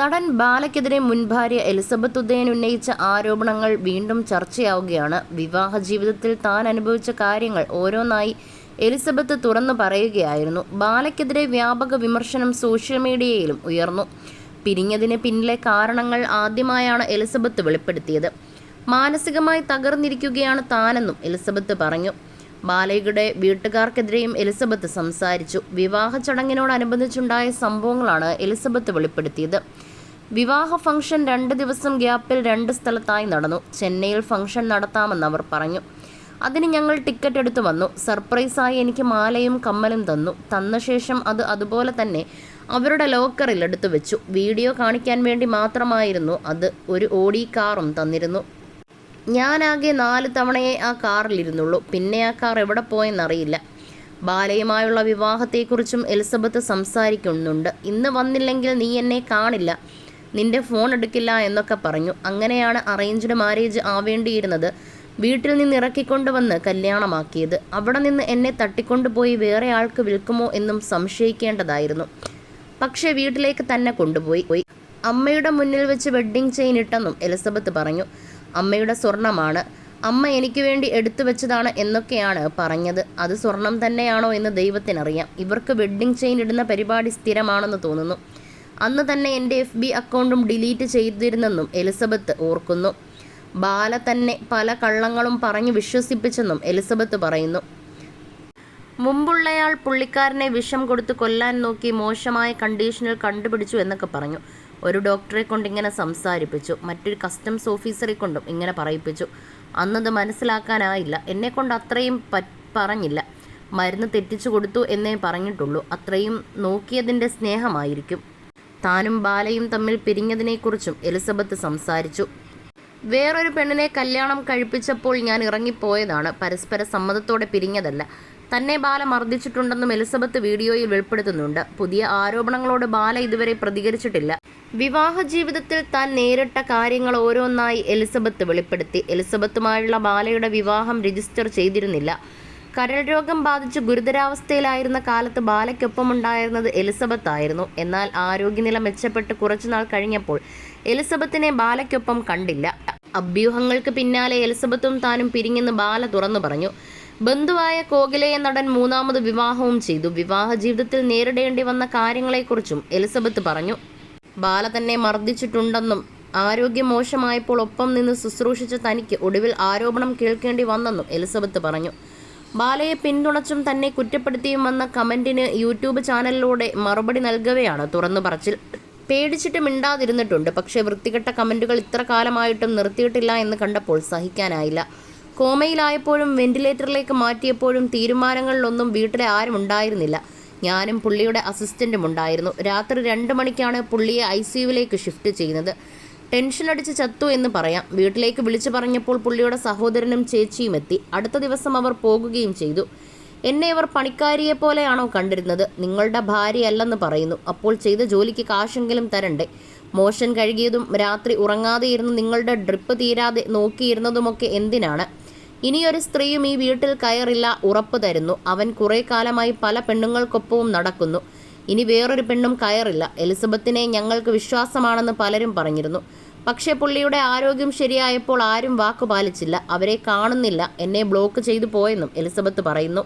നടൻ ബാലയ്ക്കെതിരെ മുൻ ഭാര്യ എലിസബത്ത് ഉദയൻ ഉന്നയിച്ച ആരോപണങ്ങൾ വീണ്ടും ചർച്ചയാവുകയാണ്. വിവാഹ ജീവിതത്തിൽ താൻ അനുഭവിച്ച കാര്യങ്ങൾ ഓരോന്നായി എലിസബത്ത് തുറന്നു പറയുകയായിരുന്നു. ബാലയ്ക്കെതിരെ വ്യാപക വിമർശനം സോഷ്യൽ മീഡിയയിലും ഉയർന്നു. പിരിഞ്ഞതിന് പിന്നിലെ കാരണങ്ങൾ ആദ്യമായാണ് എലിസബത്ത് വെളിപ്പെടുത്തിയത്. മാനസികമായി തകർന്നിരിക്കുകയാണ് താനെന്നും എലിസബത്ത് പറഞ്ഞു. ബാലയുടെ വീട്ടുകാർക്കെതിരെയും എലിസബത്ത് സംസാരിച്ചു. വിവാഹ ചടങ്ങിനോടനുബന്ധിച്ചുണ്ടായ സംഭവങ്ങളാണ് എലിസബത്ത് വെളിപ്പെടുത്തിയത്. വിവാഹ ഫംഗ്ഷൻ രണ്ട് ദിവസം ഗ്യാപ്പിൽ രണ്ട് സ്ഥലത്തായി നടന്നു. ചെന്നൈയിൽ ഫംഗ്ഷൻ നടത്താമെന്ന് അവർ പറഞ്ഞു. അതിന് ഞങ്ങൾ ടിക്കറ്റ് എടുത്തു വന്നു. സർപ്രൈസായി എനിക്ക് മാലയും കമ്മലും തന്നു. തന്ന ശേഷം അത് അതുപോലെ തന്നെ അവരുടെ ലോക്കറിൽ എടുത്തു വെച്ചു. വീഡിയോ കാണിക്കാൻ വേണ്ടി മാത്രമായിരുന്നു അത്. ഒരു ഓടി കാറും തന്നിരുന്നു. ഞാനാകെ നാല് തവണയേ ആ കാറിലിരുന്നുള്ളൂ. പിന്നെ ആ കാർ എവിടെ പോയെന്നറിയില്ല. ബാലയുമായുള്ള വിവാഹത്തെക്കുറിച്ചും എലിസബത്ത് സംസാരിക്കുന്നുണ്ട്. ഇന്ന് വന്നില്ലെങ്കിൽ നീ എന്നെ കാണില്ല. നിന്റെ ഫോൺ എടുക്കില്ല എന്നൊക്കെ പറഞ്ഞു. അങ്ങനെയാണ് അറേഞ്ച്ഡ് മാരേജ് ആവേണ്ടിയിരുന്നത്. വീട്ടിൽ നിന്ന് ഇറക്കിക്കൊണ്ടുവന്ന് കല്യാണമാക്കിയത്. അവിടെ നിന്ന് എന്നെ തട്ടിക്കൊണ്ടുപോയി വേറെ ആൾക്ക് വിൽക്കുമോ എന്നും സംശയിക്കേണ്ടതായിരുന്നു. പക്ഷേ വീട്ടിലേക്ക് തന്നെ കൊണ്ടുപോയി. അമ്മയുടെ മുന്നിൽ വെച്ച് വെഡ്ഡിംഗ് ചെയിൻ ഇട്ടെന്നും എലിസബത്ത് പറഞ്ഞു. അമ്മയുടെ സ്വർണമാണ്. അമ്മ എനിക്ക് വേണ്ടി എടുത്തു വെച്ചതാണ് എന്നൊക്കെയാണ് പറഞ്ഞത്. അത് സ്വർണം തന്നെയാണോ എന്ന് ദൈവത്തിനറിയാം. ഇവർക്ക് വെഡ്ഡിംഗ് ചെയിൻ ഇടുന്ന പരിപാടി സ്ഥിരമാണെന്ന് തോന്നുന്നു. അന്ന് തന്നെ എന്റെ എഫ് ബി അക്കൗണ്ടും ഡിലീറ്റ് ചെയ്തിരുന്നെന്നും എലിസബത്ത് ഓർക്കുന്നു. ബാല തന്നെ പല കള്ളങ്ങളും പറഞ്ഞു വിശ്വസിപ്പിച്ചെന്നും എലിസബത്ത് പറയുന്നു. മുമ്പുള്ളയാൾ പുള്ളിക്കാരനെ വിഷം കൊടുത്ത് കൊല്ലാൻ നോക്കി മോശമായ കണ്ടീഷനിൽ കണ്ടുപിടിച്ചു എന്നൊക്കെ പറഞ്ഞു. ഒരു ഡോക്ടറെ കൊണ്ട് ഇങ്ങനെ സംസാരിപ്പിച്ചു മറ്റൊരു കസ്റ്റംസ് ഓഫീസറെ കൊണ്ടും ഇങ്ങനെ പറയിപ്പിച്ചു. അന്നത് മനസ്സിലാക്കാനായില്ല. എന്നെക്കൊണ്ട് അത്രയും പറഞ്ഞില്ല. മരുന്ന് തെറ്റിച്ചു കൊടുത്തു എന്നേ പറഞ്ഞിട്ടുള്ളൂ. അത്രയും നോക്കിയതിന്റെ സ്നേഹമായിരിക്കും. താനും ബാലയും തമ്മിൽ പിരിഞ്ഞതിനെക്കുറിച്ചും എലിസബത്ത് സംസാരിച്ചു. വേറൊരു പെണ്ണിനെ കല്യാണം കഴിപ്പിച്ചപ്പോൾ ഞാൻ ഇറങ്ങിപ്പോയതാണ്. പരസ്പര സമ്മതത്തോടെ പിരിഞ്ഞതല്ല. തന്നെ ബാല മർദ്ദിച്ചിട്ടുണ്ടെന്നും എലിസബത്ത് വീഡിയോയിൽ വെളിപ്പെടുത്തുന്നുണ്ട്. പുതിയ ആരോപണങ്ങളോട് ബാല ഇതുവരെ പ്രതികരിച്ചിട്ടില്ല. വിവാഹ ജീവിതത്തിൽ താൻ നേരിട്ട കാര്യങ്ങൾ ഓരോന്നായി എലിസബത്ത് വെളിപ്പെടുത്തി. എലിസബത്തുമായുള്ള ബാലയുടെ വിവാഹം രജിസ്റ്റർ ചെയ്തിരുന്നില്ല. കരൾ രോഗം ബാധിച്ച് ഗുരുതരാവസ്ഥയിലായിരുന്ന കാലത്ത് ബാലയ്ക്കൊപ്പമുണ്ടായിരുന്നത് എലിസബത്ത് ആയിരുന്നു എന്നാൽ ആരോഗ്യനില മെച്ചപ്പെട്ട് കുറച്ചുനാൾ കഴിഞ്ഞപ്പോൾ എലിസബത്തിനെ ബാലയ്ക്കൊപ്പം കണ്ടില്ല. അഭ്യൂഹങ്ങൾക്ക് പിന്നാലെ എലിസബത്തും താനും പിരിഞ്ഞെന്ന് ബാല തുറന്നു പറഞ്ഞു. ബന്ധുവായ കോകിലയെ നടൻ മൂന്നാമത് വിവാഹവും ചെയ്തു. വിവാഹ ജീവിതത്തിൽ നേരിടേണ്ടി വന്ന കാര്യങ്ങളെക്കുറിച്ചും എലിസബത്ത് പറഞ്ഞു. ബാല തന്നെ മർദ്ദിച്ചിട്ടുണ്ടെന്നും ആരോഗ്യം മോശമായപ്പോൾ ഒപ്പം നിന്ന് ശുശ്രൂഷിച്ച തനിക്ക് ഒടുവിൽ ആരോപണം കേൾക്കേണ്ടി വന്നെന്നും എലിസബത്ത് പറഞ്ഞു. ബാലയെ പിന്തുണച്ചും തന്നെ കുറ്റപ്പെടുത്തിയും വന്ന കമന്റിന് യൂട്യൂബ് ചാനലിലൂടെ മറുപടി നൽകവെയാണ് തുറന്നു പറച്ചിൽ. പേടിച്ചിട്ട് മിണ്ടാതിരുന്നിട്ടുണ്ട് പക്ഷേ വൃത്തികെട്ട കമന്റുകൾ ഇത്ര കാലമായിട്ടും നിർത്തിയിട്ടില്ല എന്ന് കണ്ടപ്പോൾ സഹിക്കാനായില്ല. കോമയിലായപ്പോഴും വെന്റിലേറ്ററിലേക്ക് മാറ്റിയപ്പോഴും തീരുമാനങ്ങളിലൊന്നും വീട്ടിലെ ആരും ഉണ്ടായിരുന്നില്ല. ഞാനും പുള്ളിയുടെ അസിസ്റ്റന്റും ഉണ്ടായിരുന്നു. രാത്രി രണ്ട് മണിക്കാണ് പുള്ളിയെ ഐ സിയുവിലേക്ക് ഷിഫ്റ്റ് ചെയ്യുന്നത്. ടെൻഷൻ അടിച്ച് ചത്തു എന്ന് പറയാം. വീട്ടിലേക്ക് വിളിച്ചു പറഞ്ഞപ്പോൾ പുള്ളിയുടെ സഹോദരനും ചേച്ചിയും എത്തി. അടുത്ത ദിവസം അവർ പോകുകയും ചെയ്തു. എന്നെ ഇവർ പണിക്കാരിയെ പോലെയാണോ കണ്ടിരുന്നത്. നിങ്ങളുടെ ഭാര്യയല്ലെന്ന് പറയുന്നു. അപ്പോൾ ചെയ്ത ജോലിക്ക് കാശെങ്കിലും തരണ്ടേ? മോഷൻ കഴുകിയതും രാത്രി ഉറങ്ങാതെ ഇരുന്ന് നിങ്ങളുടെ ഡ്രിപ്പ് തീരാതെ നോക്കിയിരുന്നതുമൊക്കെ എന്തിനാണ്? ഇനിയൊരു സ്ത്രീയും ഈ വീട്ടിൽ കയറില്ല ഉറപ്പ് തരുന്നു. അവൻ കുറേ കാലമായി പല പെണ്ണുങ്ങൾക്കൊപ്പവും നടക്കുന്നു. ഇനി വേറൊരു പെണ്ണും കയറില്ല. എലിസബത്തിനെ ഞങ്ങൾക്ക് വിശ്വാസമാണെന്ന് പലരും പറഞ്ഞിരുന്നു. പക്ഷേ പുള്ളിയുടെ ആരോഗ്യം ശരിയായപ്പോൾ ആരും വാക്കു പാലിച്ചില്ല. അവരെ കാണുന്നില്ല. എന്നെ ബ്ലോക്ക് ചെയ്തു പോയെന്നും എലിസബത്ത് പറയുന്നു.